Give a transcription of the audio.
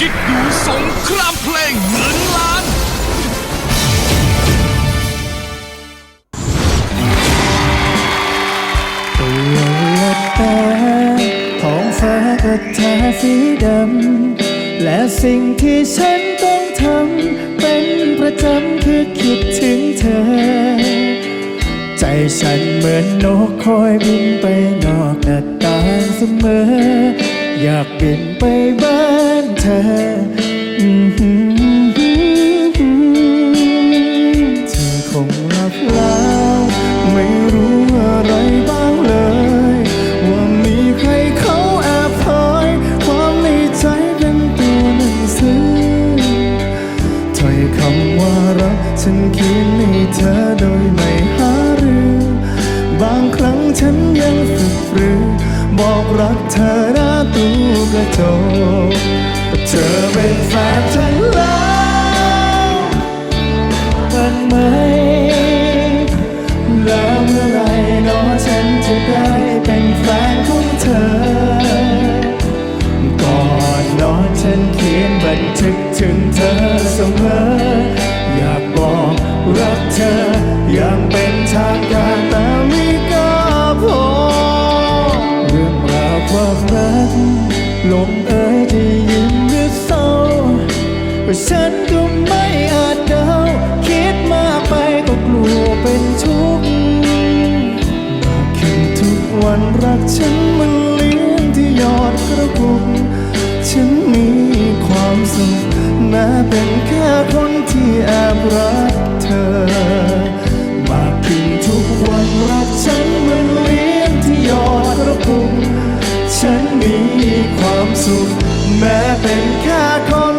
กิ๊กดูสงครามเพลงเงินล้านตัวลับตาท้องฟ้าก็ทาสีดำ และสิ่งที่ฉันต้องทำ เป็นประจำคือคิดถึงเธอ ใจฉันเหมือนนกคอยบินไปนอกหน้าต่างเสมอ อยากบินไปบ้าน ธอเธอคงหลับแล้ว ไม่รู้อะไรบ้างเลย ว่ามีใครเขาแอบเผยความในใจเป็นตัวหนังสือถ้อยคำว่ารักฉันเขียนให้เธอโดยไม่หารือ บางครั้งฉันยังฝึกหรือบอกรักเธอหน้าตู้กระจก เป็นแฟนฉันแล้วมันไหม แล้วเมื่อไรเน้อฉันจะได้เป็นแฟนของเธอ ก่อนนอนฉันเขียนบันทึกถึงเธอเสมอ อยากบอกรักเธออย่างเป็นทางการแต่ไม่กล้าพอเรื่องราวความรักลงเอ ฉันก็ไม่อาจเดาคิดมากไปก็กลัวเป็นทุกข์มากขึ้นทุกวันรักฉันมันเลี้ยงที่ยอดกระปุกฉันมีความสุขแม้เป็นแค่คนที่แอบรักเธอ มาขึ้นทุกวันรักฉันมันเลี้ยงที่ยอดกระปุกฉันมีความสุขแม้เป็นแค่คน